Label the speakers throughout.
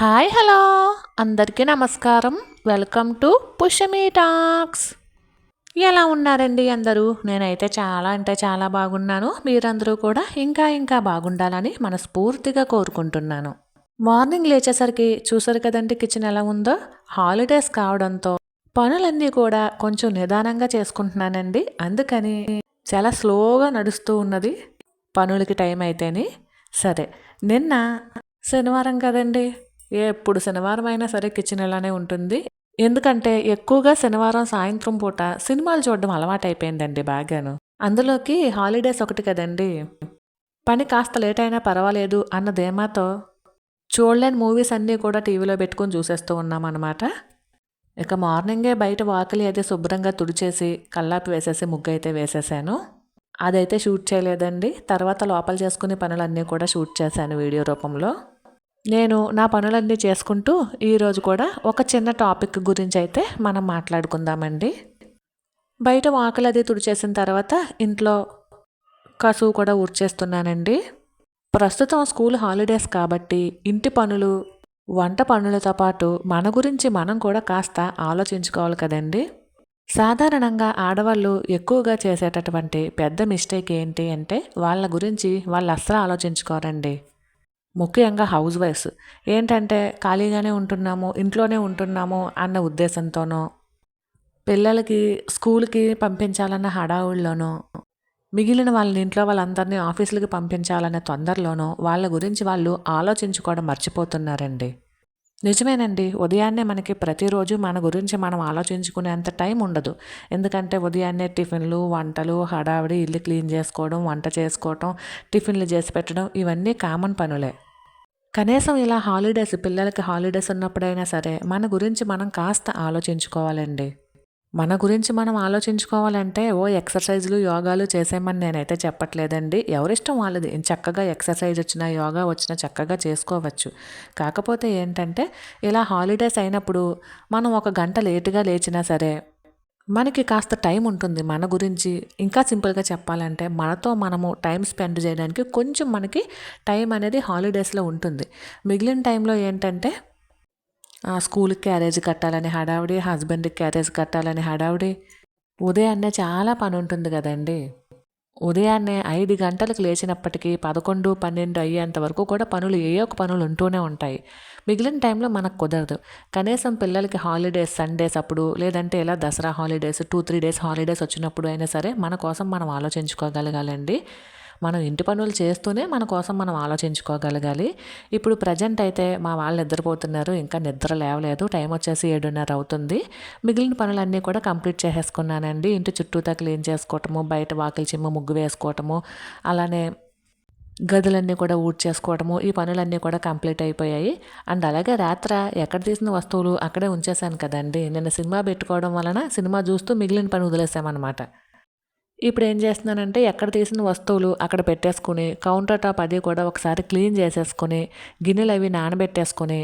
Speaker 1: Hi hello. అందరికీ నమస్కారం. Welcome to Pushami talks. ఎలా ఉన్నారండి అందరూ? నేనైతే చాలా అంటే చాలా బాగున్నాను. మీరందరూ కూడా ఇంకా ఇంకా బాగుండాలని మనస్ఫూర్తిగా కోరుకుంటున్నాను. మార్నింగ్ లేచేసరికి చూసారు కదండి కిచెన్ ఎలా ఉందో? హాలిడేస్ కావడంతో పనులన్నీ కూడా కొంచెం నిదానంగా చేసుకుంటున్నానండి. అందుకని చాలా స్లోగా నడుస్తూ ఉన్నది పనులకి టైం అయితేని. సరే నిన్న శనివారం కదండి. ఎప్పుడు శనివారం అయినా సరే కిచెన్ ఇలానే ఉంటుంది. ఎందుకంటే ఎక్కువగా శనివారం సాయంత్రం పూట సినిమాలు చూడడం అలవాటైపోయిందండి బాగాను. అందులోకి హాలిడేస్ ఒకటి కదండి. పని కాస్త లేట్ అయినా పర్వాలేదు అన్న ధీమాతో చూడలేని మూవీస్ అన్నీ కూడా టీవీలో పెట్టుకొని చూసేస్తూ ఉన్నామన్నమాట. ఇక మార్నింగే బయట వాకిలి అయితే శుభ్రంగా తుడిచేసి కల్లాపి వేసేసి ముగ్గు అయితే వేసేసాను. అదైతే షూట్ చేయలేదండి. తర్వాత లోపల చేసుకునే పనులన్నీ కూడా షూట్ చేశాను వీడియో రూపంలో. నేను నా పనులన్నీ చేసుకుంటూ ఈరోజు కూడా ఒక చిన్న టాపిక్ గురించి అయితే మనం మాట్లాడుకుందామండి. బయట వాకలు అది తుడిచేసిన తర్వాత ఇంట్లో కసువు కూడా ఊడ్చేస్తున్నానండి. ప్రస్తుతం స్కూల్ హాలిడేస్ కాబట్టి ఇంటి పనులు వంట పనులతో పాటు మన గురించి మనం కూడా కాస్త ఆలోచించుకోవాలి కదండి. సాధారణంగా ఆడవాళ్ళు ఎక్కువగా చేసేటటువంటి పెద్ద మిస్టేక్ ఏంటి అంటే వాళ్ళ గురించి వాళ్ళు అస్సలు ఆలోచించుకోరండి. ముఖ్యంగా హౌస్ వైఫ్స్. ఏంటంటే ఖాళీగానే ఉంటున్నాము ఇంట్లోనే ఉంటున్నాము అన్న ఉద్దేశంతోనో పిల్లలకి స్కూల్కి పంపించాలన్న హడావుల్లోనో మిగిలిన వాళ్ళని ఇంట్లో వాళ్ళందరినీ ఆఫీసులకి పంపించాలనే తొందరలోనో వాళ్ళ గురించి వాళ్ళు ఆలోచించుకోవడం మర్చిపోతున్నారండి. నిజమేనండి. ఉదయాన్నే మనకి ప్రతిరోజు మన గురించి మనం ఆలోచించుకునేంత టైం ఉండదు. ఎందుకంటే ఉదయాన్నే టిఫిన్లు వంటలు హడావిడి ఇల్లు క్లీన్ చేసుకోవడం వంట చేసుకోవడం టిఫిన్లు చేసి పెట్టడం ఇవన్నీ కామన్ పనులే. కనీసం ఇలా హాలిడేస్ పిల్లలకి హాలిడేస్ ఉన్నప్పుడైనా సరే మన గురించి మనం కాస్త ఆలోచించుకోవాలండి. మన గురించి మనం ఆలోచించుకోవాలంటే ఓ ఎక్సర్సైజ్లు యోగాలు చేసేమని నేనైతే చెప్పట్లేదండి. ఎవరిష్టం వాళ్ళది. చక్కగా ఎక్సర్సైజ్ వచ్చినా యోగా వచ్చినా చక్కగా చేసుకోవచ్చు. కాకపోతే ఏంటంటే ఇలా హాలిడేస్ అయినప్పుడు మనం ఒక గంట లేటుగా లేచినా సరే మనకి కాస్త టైం ఉంటుంది మన గురించి. ఇంకా సింపుల్గా చెప్పాలంటే మనతో మనము టైం స్పెండ్ చేయడానికి కొంచెం మనకి టైం అనేది హాలిడేస్లో ఉంటుంది. మిగిలిన టైంలో ఏంటంటే స్కూల్కి క్యారేజ్ కట్టాలని హడావిడి హస్బెండ్కి క్యారేజ్ కట్టాలని హడావిడి. ఉదయాన్నే చాలా పని ఉంటుంది కదండి. ఉదయాన్నే ఐదు గంటలకు లేచినప్పటికీ పదకొండు పన్నెండు అయ్యేంత వరకు కూడా పనులు ఏ ఒక పనులు ఉంటూనే ఉంటాయి. మిగిలిన టైంలో మనకు కుదరదు. కనీసం పిల్లలకి హాలిడేస్ సండేస్ అప్పుడు లేదంటే ఇలా Dasara holidays two three days holidays వచ్చినప్పుడు అయినా సరే మన కోసం మనం ఆలోచించుకోగలగాలండి. మనం ఇంటి పనులు చేస్తూనే మన కోసం మనం ఆలోచించుకోగలగాలి. ఇప్పుడు ప్రజెంట్ అయితే మా వాళ్ళు నిద్రపోతున్నారు ఇంకా నిద్ర లేవలేదు టైం వచ్చేసి ఏడున్నర అవుతుంది. మిగిలిన పనులన్నీ కూడా కంప్లీట్ చేసేసుకున్నానండి. ఇంటి చుట్టూతా క్లీన్ చేసుకోవటము బయట వాకిలి చిమ్మ ముగ్గు వేసుకోవటము అలానే గదులన్నీ కూడా ఊడ్ చేసుకోవటము ఈ పనులన్నీ కూడా కంప్లీట్ అయిపోయాయి. అండ్ అలాగే రాత్ర ఎక్కడ తీసిన వస్తువులు అక్కడే ఉంచేశాను కదండి. నిన్న సినిమా పెట్టుకోవడం వలన సినిమా చూస్తూ మిగిలిన పని వదిలేసామన్నమాట. ఇప్పుడు ఏం చేస్తున్నానంటే ఎక్కడ తీసిన వస్తువులు అక్కడ పెట్టేసుకుని కౌంటర్ టాప్ అది కూడా ఒకసారి క్లీన్ చేసేసుకుని గిన్నెలు అవి నానబెట్టేసుకుని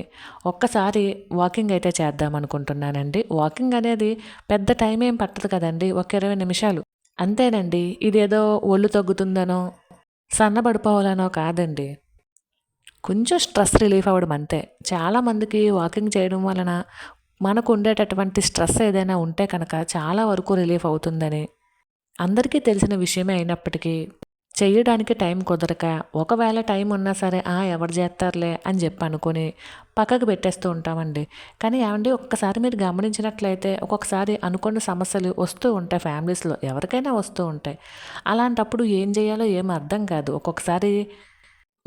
Speaker 1: ఒక్కసారి వాకింగ్ అయితే చేద్దాం అనుకుంటున్నానండి. వాకింగ్ అనేది పెద్ద టైం ఏం పట్టదు కదండి ఒక ఇరవై నిమిషాలు. అంతేనండి ఇదేదో ఒళ్ళు తగ్గుతుందనో సన్నబడిపోవాలనో కాదండి. కొంచెం స్ట్రెస్ రిలీఫ్ అవ్వడం అంతే. చాలామందికి వాకింగ్ చేయడం వలన మనకు ఉండేటటువంటి స్ట్రెస్ ఏదైనా ఉంటే కనుక చాలా వరకు రిలీఫ్ అవుతుందని అందరికీ తెలిసిన విషయమే అయినప్పటికీ చేయడానికి టైం కుదరక ఒకవేళ టైం ఉన్నా సరే ఆ ఎవరు చేస్తారులే అని చెప్పి అనుకుని పక్కకు పెట్టేస్తూ ఉంటామండి. కానీ ఏమండి ఒక్కసారి మీరు గమనించినట్లయితే ఒక్కొక్కసారి అనుకున్న సమస్యలు వస్తూ ఉంటాయి ఫ్యామిలీస్లో ఎవరికైనా వస్తూ ఉంటాయి. అలాంటప్పుడు ఏం చేయాలో ఏం అర్థం కాదు. ఒక్కొక్కసారి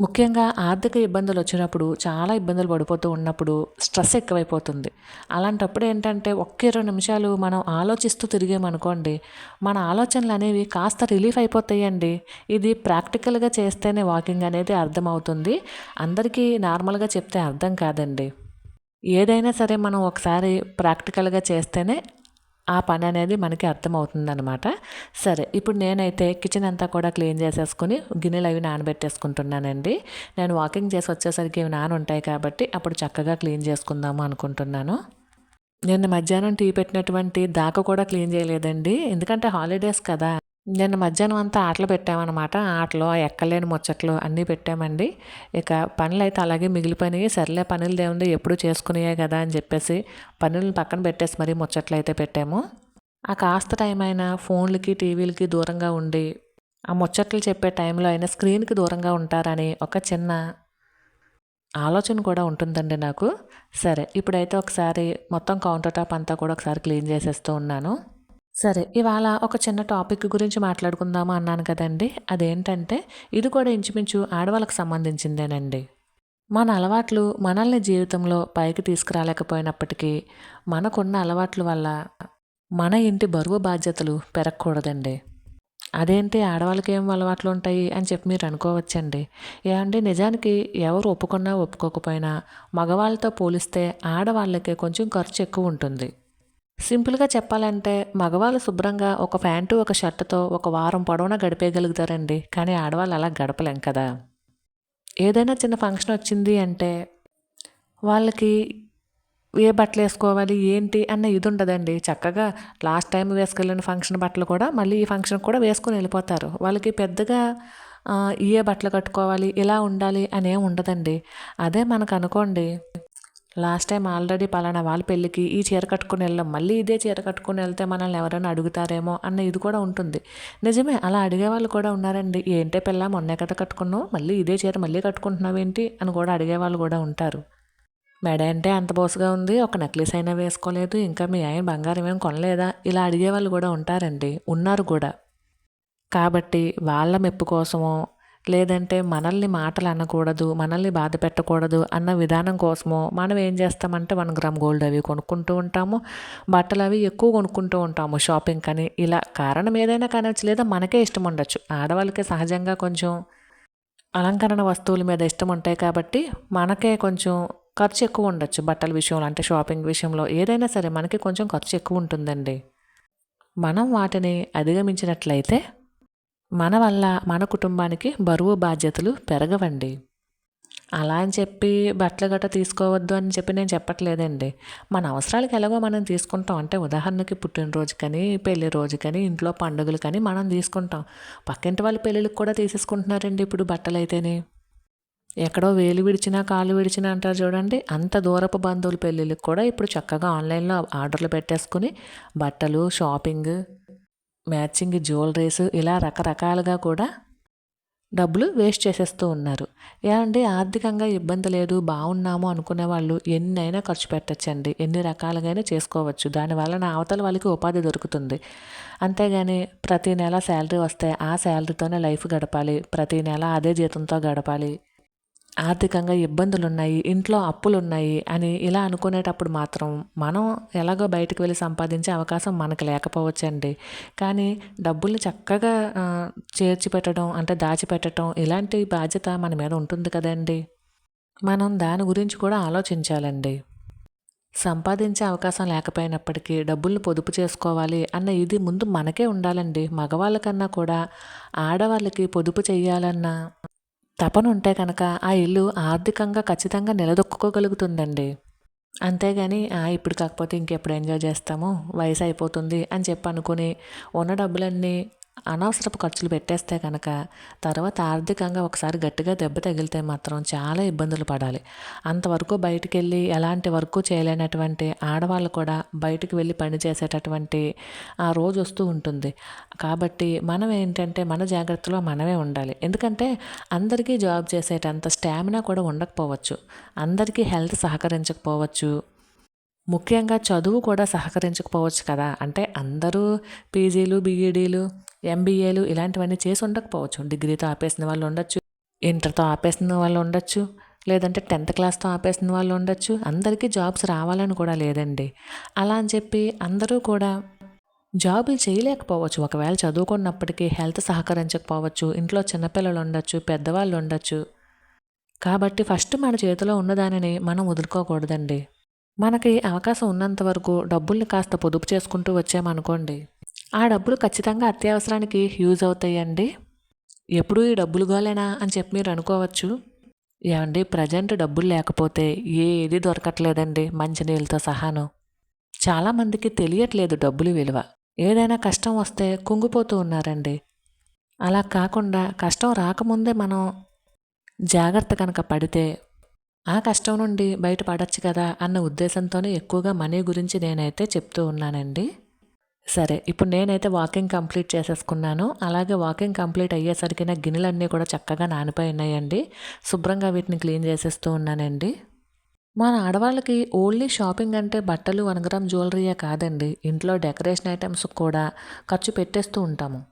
Speaker 1: ముఖ్యంగా ఆర్థిక ఇబ్బందులు వచ్చినప్పుడు చాలా ఇబ్బందులు పడిపోతూ ఉన్నప్పుడు స్ట్రెస్ ఎక్కువైపోతుంది. అలాంటప్పుడు ఏంటంటే ఒక్క ఇరవై నిమిషాలు మనం ఆలోచిస్తూ తిరిగామనుకోండి మన ఆలోచనలు అనేవి కాస్త రిలీఫ్ అయిపోతాయండి. ఇది ప్రాక్టికల్గా చేస్తేనే వాకింగ్ అనేది అర్థమవుతుంది. అందరికీ నార్మల్గా చెప్తే అర్థం కాదండి. ఏదైనా సరే మనం ఒకసారి ప్రాక్టికల్గా చేస్తేనే ఆ పని అనేది మనకి అర్థమవుతుందనమాట సరే ఇప్పుడు నేనైతే కిచెన్ అంతా కూడా క్లీన్ చేసేసుకుని గిన్నెలు అవి నానబెట్టేసుకుంటున్నానండి. నేను వాకింగ్ చేసి వచ్చేసరికి ఇవి నాన ఉంటాయి కాబట్టి అప్పుడు చక్కగా క్లీన్ చేసుకుందాము అనుకుంటున్నాను. నిన్న మధ్యాహ్నం టీ పెట్టినటువంటి దాకా కూడా క్లీన్ చేయలేదండి. ఎందుకంటే హాలిడేస్ కదా. నిన్న మధ్యాహ్నం అంతా ఆటలు పెట్టామన్నమాట. ఆటలు ఎక్కలేని ముచ్చట్లు అన్నీ పెట్టామండి. ఇక పనులు అయితే అలాగే మిగిలిపోయినాయి. సర్లే పనులు దేవుంది ఎప్పుడు చేసుకునేయే కదా అని చెప్పేసి పనులను పక్కన పెట్టేసి మరీ ముచ్చట్లు అయితే పెట్టాము. ఆ కాస్త టైం అయినా ఫోన్లకి టీవీలకి దూరంగా ఉండి ఆ ముచ్చట్లు చెప్పే టైంలో అయినా స్క్రీన్కి దూరంగా ఉంటారని ఒక చిన్న ఆలోచన కూడా ఉంటుందండి నాకు. సరే ఇప్పుడైతే ఒకసారి మొత్తం కౌంటర్ టాప్ అంతా కూడా ఒకసారి క్లీన్ చేసేస్తూ ఉన్నాను. సరే ఇవాళ ఒక చిన్న టాపిక్ గురించి మాట్లాడుకుందాము అన్నాను కదండి. అదేంటంటే ఇది కూడా ఇంచుమించు ఆడవాళ్ళకి సంబంధించిందేనండి. మన అలవాట్లు మనల్ని జీవితంలో పైకి తీసుకురాలేకపోయినప్పటికీ మనకున్న అలవాట్ల వల్ల మన ఇంటి బరువు బాధ్యతలు పెరగకూడదండి. అదేంటి ఆడవాళ్ళకి ఏం అలవాట్లు ఉంటాయి అని చెప్పి మీరు అనుకోవచ్చండి. ఏమండి నిజానికి ఎవరు ఒప్పుకున్నా ఒప్పుకోకపోయినా మగవాళ్ళతో పోలిస్తే ఆడవాళ్ళకే కొంచెం ఖర్చు ఎక్కువ ఉంటుంది. సింపుల్గా చెప్పాలంటే మగవాళ్ళు శుభ్రంగా ఒక ప్యాంటు ఒక షర్టుతో ఒక వారం పొడవునా గడిపేయగలుగుతారండి. కానీ ఆడవాళ్ళు అలా గడపలేం కదా. ఏదైనా చిన్న ఫంక్షన్ వచ్చింది అంటే వాళ్ళకి ఏ బట్టలు వేసుకోవాలి ఏంటి అన్న ఇది ఉండదండి. చక్కగా లాస్ట్ టైం వేసుకెళ్ళిన ఫంక్షన్ బట్టలు కూడా మళ్ళీ ఈ ఫంక్షన్ కూడా వేసుకొని వెళ్ళిపోతారు. వాళ్ళకి పెద్దగా ఏ బట్టలు కట్టుకోవాలి ఇలా ఉండాలి అనేం ఉండదండి. అదే మనకు అనుకోండి. లాస్ట్ టైం ఆల్రెడీ పలానా వాళ్ళ పెళ్ళికి ఈ చీర కట్టుకుని వెళ్ళాం. మళ్ళీ ఇదే చీర కట్టుకుని వెళ్తే మనల్ని ఎవరైనా అడుగుతారేమో అన్న ఇది కూడా ఉంటుంది. నిజమే అలా అడిగే వాళ్ళు కూడా ఉన్నారండి. ఏంటే పిల్ల మొన్నే కదా కట్టుకున్నావు మళ్ళీ ఇదే చీర మళ్ళీ కట్టుకుంటున్నావు ఏంటి అని కూడా అడిగే వాళ్ళు కూడా ఉంటారు. మెడ అంటే అంత బోసుగా ఉంది ఒక నెక్లెస్ అయినా వేసుకోలేదు ఇంకా మీ ఆయన బంగారం ఏం కొనలేదా? ఇలా అడిగే వాళ్ళు కూడా ఉంటారండి ఉన్నారు కూడా. కాబట్టి వాళ్ళ మెప్పు కోసమో లేదంటే మనల్ని మాటలు అనకూడదు మనల్ని బాధ పెట్టకూడదు అన్న విధానం కోసమో మనం ఏం చేస్తామంటే వన్ గ్రామ్ గోల్డ్ అవి కొనుక్కుంటూ ఉంటాము బట్టలు అవి ఎక్కువ కొనుక్కుంటూ ఉంటాము షాపింగ్ కానీ. ఇలా కారణం ఏదైనా కానొచ్చు లేదా మనకే ఇష్టం ఉండొచ్చు. ఆడవాళ్ళకి సహజంగా కొంచెం అలంకరణ వస్తువుల మీద ఇష్టం ఉంటాయి కాబట్టి మనకే కొంచెం ఖర్చు ఎక్కువ ఉండొచ్చు బట్టల విషయంలో అంటే షాపింగ్ విషయంలో. ఏదైనా సరే మనకి కొంచెం ఖర్చు ఎక్కువ ఉంటుందండి. మనం వాటిని అధిగమించినట్లయితే మన వల్ల మన కుటుంబానికి బరువు బాధ్యతలు పెరగవండి. అలా అని చెప్పి బట్టలు గట్ట తీసుకోవద్దు అని చెప్పి నేను చెప్పట్లేదండి. మన అవసరాలకు ఎలాగో మనం తీసుకుంటాం. అంటే ఉదాహరణకి పుట్టినరోజు కానీ పెళ్ళి రోజు కానీ ఇంట్లో పండుగలు కానీ మనం తీసుకుంటాం. పక్కింటి వాళ్ళ పెళ్ళిళ్ళకి కూడా తీసేసుకుంటున్నారండి ఇప్పుడు బట్టలు అయితేనే ఎక్కడో వేలు విడిచినా కాలు విడిచినా అంటారు చూడండి. అంత దూరపు బంధువుల పెళ్ళిళ్ళకి కూడా ఇప్పుడు చక్కగా ఆన్లైన్లో ఆర్డర్లు పెట్టేసుకుని బట్టలు షాపింగ్ మ్యాచింగ్ జ్యువెలరీస్ ఇలా రకరకాలుగా కూడా డబ్బులు వేస్ట్ చేసేస్తూ ఉన్నారు. ఏమండి ఆర్థికంగా ఇబ్బంది లేదు బాగున్నాము అనుకునే వాళ్ళు ఎన్నైనా ఖర్చు పెట్టచ్చండి. ఎన్ని రకాలుగానే చేసుకోవచ్చు. దానివల్ల నా అవతల వాళ్ళకి ఉపాధి దొరుకుతుంది. అంతేగాని ప్రతి నెల శాలరీ వస్తే ఆ శాలరీతోనే లైఫ్ గడపాలి. ప్రతి నెల అదే జీతంతో గడపాలి. ఆర్థికంగా ఇబ్బందులు ఉన్నాయి ఇంట్లో అప్పులు ఉన్నాయి అని ఇలా అనుకునేటప్పుడు మాత్రం మనం ఎలాగో బయటకు వెళ్ళి సంపాదించే అవకాశం మనకు లేకపోవచ్చండి. కానీ డబ్బుల్ని చక్కగా చేర్చి పెట్టడం అంటే దాచిపెట్టడం ఇలాంటి బాధ్యత మన మీద ఉంటుంది కదండి. మనం దాని గురించి కూడా ఆలోచించాలండి. సంపాదించే అవకాశం లేకపోయినప్పటికీ డబ్బుల్ని పొదుపు చేసుకోవాలి అన్న ఇది ముందు మనకే ఉండాలండి. మగవాళ్ళకన్నా కూడా ఆడవాళ్ళకి పొదుపు చేయాలన్న తపన ఉంటే కనుక ఆ ఇల్లు ఆర్థికంగా ఖచ్చితంగా నిలదొక్కుకోగలుగుతుందండి. అంతేగాని ఇప్పుడు కాకపోతే ఇంకెప్పుడు ఎంజాయ్ చేస్తాము వయసు అయిపోతుంది అని చెప్పి అనుకుని ఉన్న డబ్బులన్నీ అనవసరపు ఖర్చులు పెట్టేస్తే కనుక తర్వాత ఆర్థికంగా ఒకసారి గట్టిగా దెబ్బ తగిలితే మాత్రం చాలా ఇబ్బందులు పడాలి. అంతవరకు బయటికి వెళ్ళి ఎలాంటి వర్క్ చేయలేనటువంటి ఆడవాళ్ళు కూడా బయటికి వెళ్ళి పని చేసేటటువంటి ఆ రోజు వస్తూ ఉంటుంది. కాబట్టి మనం ఏంటంటే మన జాగ్రత్తలో మనమే ఉండాలి. ఎందుకంటే అందరికీ జాబ్ చేసేటంత స్టామినా కూడా ఉండకపోవచ్చు. అందరికీ హెల్త్ సహకరించకపోవచ్చు. ముఖ్యంగా చదువు కూడా సహకరించకపోవచ్చు కదా. అంటే అందరూ పీజీలు బీఈడీలు ఎంబీఏలు ఇలాంటివన్నీ చేసి ఉండకపోవచ్చు. డిగ్రీతో ఆపేసిన వాళ్ళు ఉండొచ్చు ఇంటర్తో ఆపేసిన వాళ్ళు ఉండొచ్చు లేదంటే టెన్త్ క్లాస్తో ఆపేసిన వాళ్ళు ఉండొచ్చు. అందరికీ జాబ్స్ రావాలని కూడా లేదండి. అలా అని చెప్పి అందరూ కూడా జాబులు చేయలేకపోవచ్చు. ఒకవేళ చదువుకున్నప్పటికీ హెల్త్ సహకరించకపోవచ్చు ఇంట్లో చిన్నపిల్లలు ఉండొచ్చు పెద్దవాళ్ళు ఉండొచ్చు. కాబట్టి ఫస్ట్ మన చేతిలో ఉన్నదానిని మనం వదులుకోకూడదండి. మనకి అవకాశం ఉన్నంత వరకు డబ్బుల్ని కాస్త పొదుపు చేసుకుంటూ వచ్చామనుకోండి ఆ డబ్బులు ఖచ్చితంగా అత్యవసరానికి యూజ్ అవుతాయండి. ఎప్పుడు ఈ డబ్బులు గోలేనా అని చెప్పి మీరు అనుకోవచ్చు. ఏమండి ప్రజెంట్ డబ్బులు లేకపోతే ఏది దొరకట్లేదండి మంచినీళ్ళతో సహాను. చాలామందికి తెలియట్లేదు డబ్బులు విలువ. ఏదైనా కష్టం వస్తే కుంగిపోతూ ఉన్నారండి. అలా కాకుండా కష్టం రాకముందే మనం జాగ్రత్త కనుక పడితే ఆ కష్టం నుండి బయటపడచ్చు కదా అన్న ఉద్దేశంతోనే ఎక్కువగా మనీ గురించి నేనైతే చెప్తూ ఉన్నానండి. సరే ఇప్పుడు నేనైతే వాకింగ్ కంప్లీట్ చేసేసుకున్నాను. అలాగే వాకింగ్ కంప్లీట్ అయ్యేసరికి నా గిన్నెలన్నీ కూడా చక్కగా నానిపోయి ఉన్నాయండి. శుభ్రంగా వీటిని క్లీన్ చేసేస్తూ ఉన్నానండి. మన ఆడవాళ్ళకి ఓన్లీ షాపింగ్ అంటే బట్టలు వనగరం జ్యువెలరీయే కాదండి. ఇంట్లో డెకరేషన్ ఐటమ్స్ కూడా ఖర్చు పెట్టేస్తూ ఉంటాము.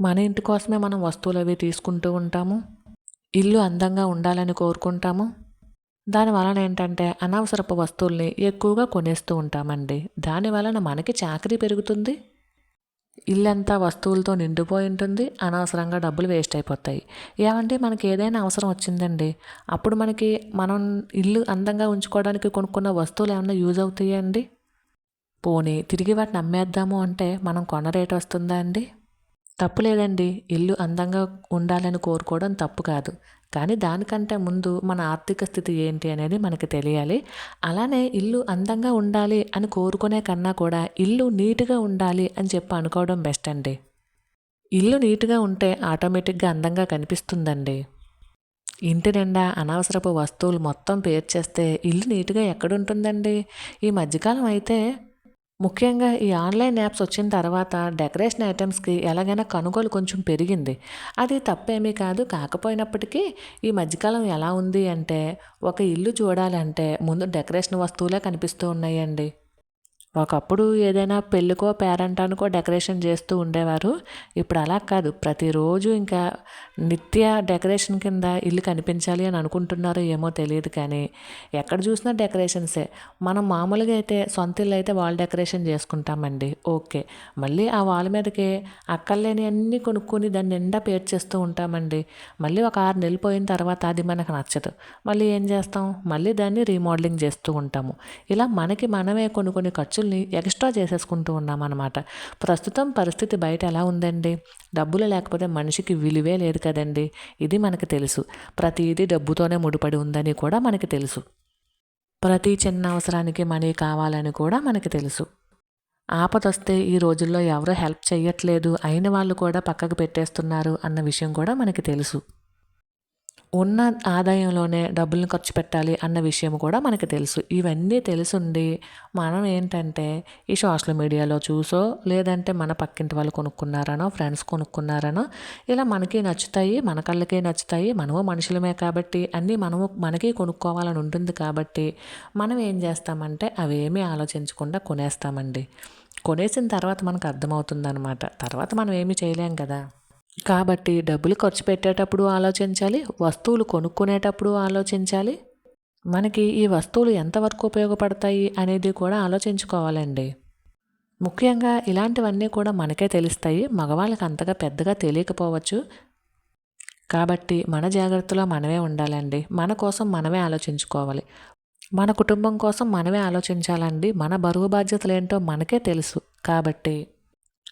Speaker 1: మన ఇంటి కోసమే మనం వస్తువులు అవి తీసుకుంటూ ఉంటాము. ఇల్లు అందంగా ఉండాలని కోరుకుంటాము. దాని వలన ఏంటంటే అనవసరపు వస్తువుల్ని ఎక్కువగా కొనేస్తూ ఉంటామండి. దాని వలన మనకి చాకరీ పెరుగుతుంది ఇల్లంతా వస్తువులతో నిండిపోయి ఉంటుంది అనవసరంగా డబ్బులు వేస్ట్ అయిపోతాయి. ఏమంటే మనకి ఏదైనా అవసరం వచ్చిందండి. అప్పుడు మనకి మనం ఇల్లు అందంగా ఉంచుకోవడానికి కొనుక్కున్న వస్తువులు ఏమైనా యూజ్ అవుతాయా అండి? పోనీ తిరిగి వాటిని అమ్మేద్దాము అంటే మనం కొన్న రేట్ వస్తుందా అండి? తప్పు లేదండి. ఇల్లు అందంగా ఉండాలని కోరుకోవడం తప్పు కాదు. కానీ దానికంటే ముందు మన ఆర్థిక స్థితి ఏంటి అనేది మనకి తెలియాలి. అలానే ఇల్లు అందంగా ఉండాలి అని కోరుకునే కన్నా కూడా ఇల్లు నీట్గా ఉండాలి అని చెప్పి అనుకోవడం బెస్ట్ అండి. ఇల్లు నీట్గా ఉంటే ఆటోమేటిక్గా అందంగా కనిపిస్తుందండి. ఇంటి నిండా అనవసరపు వస్తువులు మొత్తం పేర్చేస్తే ఇల్లు నీట్గా ఎక్కడుంటుందండి? ఈ మధ్యకాలం అయితే ముఖ్యంగా ఈ ఆన్లైన్ యాప్స్ వచ్చిన తర్వాత డెకరేషన్ ఐటమ్స్కి ఎలాగైనా కొనుగోలు కొంచెం పెరిగింది. అది తప్పేమీ కాదు. కాకపోయినప్పటికీ ఈ మధ్యకాలం ఎలా ఉంది అంటే ఒక ఇల్లు చూడాలంటే ముందు డెకరేషన్ వస్తువులే కనిపిస్తూ ఉన్నాయండి. ఒకప్పుడు ఏదైనా పెళ్ళికో పేరంటానికో డెకరేషన్ చేస్తూ ఉండేవారు. ఇప్పుడు అలా కాదు. ప్రతిరోజు ఇంకా నిత్య డెకరేషన్ కింద ఇల్లు కనిపించాలి అని అనుకుంటున్నారో ఏమో తెలియదు కానీ ఎక్కడ చూసినా డెకరేషన్సే. మనం మామూలుగా అయితే సొంత ఇల్లు అయితే వాల్ డెకరేషన్ చేసుకుంటామండి. ఓకే. మళ్ళీ ఆ వాల్ మీదకి అక్కర్లేని అన్నీ కొనుక్కొని దాన్ని నిండా పేర్చేస్తూ ఉంటామండి. మళ్ళీ ఒక ఆరు నెలలు పోయిన తర్వాత అది మనకు నచ్చదు. మళ్ళీ ఏం చేస్తాం? మళ్ళీ దాన్ని రీమోడలింగ్ చేస్తూ ఉంటాము. ఇలా మనకి మనమే కొన్ని కొన్ని ఖర్చులు ఖర్చుల్ని ఎక్స్ట్రా చేసేసుకుంటూ ఉన్నామన్నమాట. ప్రస్తుతం పరిస్థితి బయట ఎలా ఉందండి? డబ్బులు లేకపోతే మనిషికి విలువే లేదు కదండి. ఇది మనకు తెలుసు. ప్రతిదీ డబ్బుతోనే ముడిపడి ఉందని కూడా మనకి తెలుసు. ప్రతి చిన్న అవసరానికి మనీ కావాలని కూడా మనకి తెలుసు. ఆపదొస్తే ఈ రోజుల్లో ఎవరో హెల్ప్ చేయట్లేదు అయిన వాళ్ళు కూడా పక్కకు పెట్టేస్తున్నారు అన్న విషయం కూడా మనకి తెలుసు. ఉన్న ఆదాయంలోనే డబ్బులను ఖర్చు పెట్టాలి అన్న విషయం కూడా మనకి తెలుసు. ఇవన్నీ తెలుసుండి మనం ఏంటంటే ఈ సోషల్ మీడియాలో చూసో లేదంటే మన పక్కింటి వాళ్ళు కొనుక్కున్నారనో ఫ్రెండ్స్ కొనుక్కున్నారనో ఇలా మనకి నచ్చుతాయి మన కళ్ళకి నచ్చుతాయి మనము మనుషులమే కాబట్టి అన్నీ మనము మనకి కొనుక్కోవాలని ఉంటుంది కాబట్టి మనం ఏం చేస్తామంటే అవేమీ ఆలోచించకుండా కొనేస్తామండి. కొనేసిన తర్వాత మనకు అర్థమవుతుంది అనమాట తర్వాత మనం ఏమీ చేయలేం కదా. కాబట్టి డబ్బులు ఖర్చు పెట్టేటప్పుడు ఆలోచించాలి వస్తువులు కొనుక్కునేటప్పుడు ఆలోచించాలి. మనకి ఈ వస్తువులు ఎంతవరకు ఉపయోగపడతాయి అనేది కూడా ఆలోచించుకోవాలండి. ముఖ్యంగా ఇలాంటివన్నీ కూడా మనకే తెలుస్తాయి మగవాళ్ళకి అంతగా పెద్దగా తెలియకపోవచ్చు. కాబట్టి మన జాగ్రత్తలో మనమే ఉండాలండి. మన కోసం మనమే ఆలోచించుకోవాలి. మన కుటుంబం కోసం మనమే ఆలోచించాలండి. మన బరువు బాధ్యతలు ఏంటో మనకే తెలుసు. కాబట్టి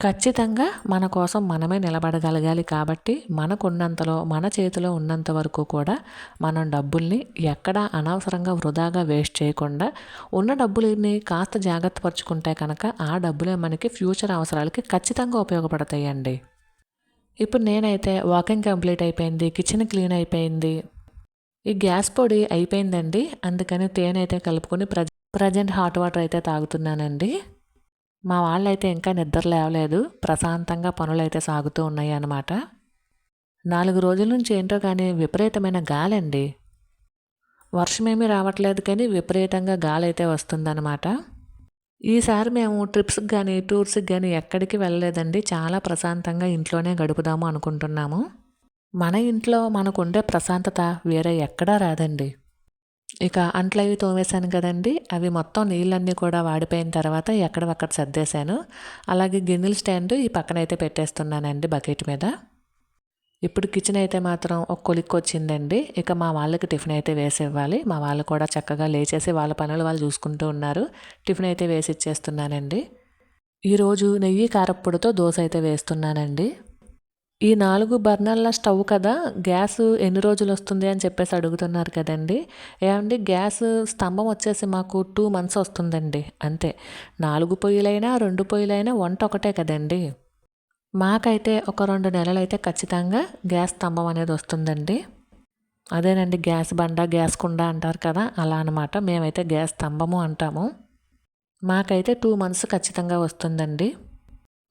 Speaker 1: ఖచ్చితంగా మన కోసం మనమే నిలబడగలగాలి కాబట్టి మనకున్నంతలో మన చేతిలో ఉన్నంత వరకు కూడా మనం డబ్బుల్ని ఎక్కడా అనవసరంగా వృధాగా వేస్ట్ చేయకుండా ఉన్న డబ్బులని కాస్త జాగ్రత్త పరుచుకుంటే కనుక ఆ డబ్బులే మనకి ఫ్యూచర్ అవసరాలకి ఖచ్చితంగా ఉపయోగపడతాయండి. ఇప్పుడు నేనైతే వాకింగ్ కంప్లీట్ అయిపోయింది కిచెన్ క్లీన్ అయిపోయింది. ఈ గ్యాస్ పొడి అయిపోయిందండి. అందుకని తేనె అయితే కలుపుకొని ప్రజ ప్రజెంట్ హాట్ వాటర్ అయితే తాగుతున్నానండి. మా వాళ్ళైతే ఇంకా నిద్ర లేవలేదు. ప్రశాంతంగా పనులైతే సాగుతూ ఉన్నాయి అన్నమాట నాలుగు రోజుల నుంచి ఏంటో కానీ విపరీతమైన గాలండి. వర్షమేమీ రావట్లేదు కానీ విపరీతంగా గాలి అయితే వస్తుందన్నమాట. ఈసారి మేము ట్రిప్స్కి కానీ టూర్స్కి కానీ ఎక్కడికి వెళ్ళలేదండి. చాలా ప్రశాంతంగా ఇంట్లోనే గడుపుదాము అనుకుంటున్నాము. మన ఇంట్లో మనకుండే ప్రశాంతత వేరే ఎక్కడా రాదండి. ఇక అంట్లు అవి తోమేశాను కదండి. అవి మొత్తం నీళ్ళన్నీ కూడా వాడిపోయిన తర్వాత ఎక్కడవక్కడ సర్దేశాను. అలాగే గిన్నెల స్టాండ్ ఈ పక్కన అయితే పెట్టేస్తున్నానండి బకెట్ మీద. ఇప్పుడు కిచెన్ అయితే మాత్రం ఒక కొలిక్కి వచ్చిందండి ఇక మా వాళ్ళకి టిఫిన్ అయితే వేసి ఇవ్వాలి మా వాళ్ళు కూడా చక్కగా లేచేసి వాళ్ళ పనులు వాళ్ళు చూసుకుంటూ ఉన్నారు. టిఫిన్ అయితే వేసి ఇచ్చేస్తున్నానండి. ఈరోజు నెయ్యి కారప్పొడితో దోశ అయితే వేస్తున్నానండి. ఈ నాలుగు బర్నర్ల స్టవ్ కదా గ్యాస్ ఎన్ని రోజులు వస్తుంది అని చెప్పేసి అడుగుతున్నారు కదండి. ఏమండి గ్యాస్ స్తంభం వచ్చేసి మాకు టూ మంత్స్ వస్తుందండి అంతే. నాలుగు పొయ్యిలైనా రెండు పొయ్యిలైనా వంట ఒకటే కదండి. మాకైతే ఒక రెండు నెలలు అయితే ఖచ్చితంగా గ్యాస్ స్తంభం అనేది వస్తుందండి. అదేనండి గ్యాస్ బండ గ్యాస్ కుండ అంటారు కదా అలా అనమాట మేమైతే గ్యాస్ స్తంభము అంటాము. మాకైతే టూ మంత్స్ ఖచ్చితంగా వస్తుందండి.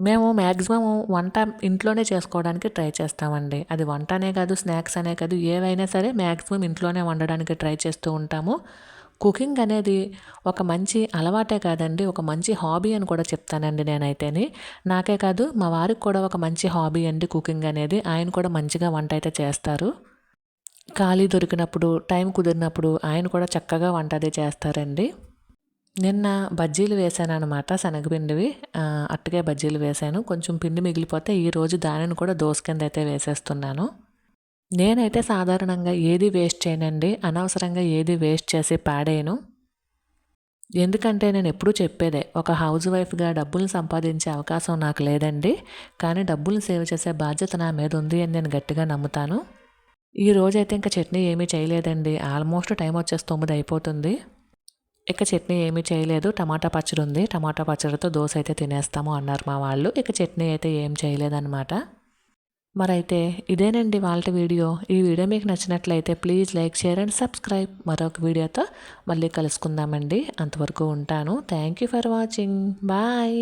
Speaker 1: మేము మ్యాక్సిమం వంట ఇంట్లోనే చేసుకోవడానికి ట్రై చేస్తామండి. అది వంట అనే కాదు స్నాక్స్ అనే కాదు ఏవైనా సరే మ్యాక్సిమం ఇంట్లోనే వండడానికి ట్రై చేస్తూ ఉంటాము. కుకింగ్ అనేది ఒక మంచి అలవాటే కాదండి ఒక మంచి హాబీ అని కూడా చెప్తానండి నేనైతేని. నాకే కాదు మా వారికి కూడా ఒక మంచి హాబీ అండి కుకింగ్ అనేది. ఆయన కూడా మంచిగా వంట అయితే చేస్తారు. ఖాళీ దొరికినప్పుడు టైం కుదిరినప్పుడు ఆయన కూడా చక్కగా వంట అది చేస్తారండి. నిన్న బజ్జీలు వేసాను అనమాట శనగపిండివి అట్టుగా బజ్జీలు వేసాను. కొంచెం పిండి మిగిలిపోతే ఈరోజు దానిని కూడా దోశ కింద అయితే వేసేస్తున్నాను. నేనైతే సాధారణంగా ఏది వేస్ట్ చేయనండి అనవసరంగా ఏది వేస్ట్ చేసి పాడేయను. ఎందుకంటే నేను ఎప్పుడూ చెప్పేదే ఒక హౌస్ వైఫ్గా డబ్బులు సంపాదించే అవకాశం నాకు లేదండి. కానీ డబ్బులు సేవ్ చేసే బాధ్యత నా మీద ఉంది అని నేను గట్టిగా నమ్ముతాను. ఈ రోజైతే ఇంకా చట్నీ ఏమీ చేయలేదండి. ఆల్మోస్ట్ టైం వచ్చేసి తొమ్మిది అయిపోతుంది. ఇక చట్నీ ఏమీ చేయలేదు టమాటా పచ్చడి ఉంది టమాటా పచ్చడితో దోశ అయితే తినేస్తాము అన్నారు మా వాళ్ళు. ఇక చట్నీ అయితే ఏం చేయలేదన్నమాట. మరైతే ఇదేనండి వాళ్ళ వీడియో. ఈ వీడియో మీకు నచ్చినట్లయితే please like share and subscribe. మరొక వీడియోతో మళ్ళీ కలుసుకుందామండి. అంతవరకు ఉంటాను. Thank you for watching. Bye.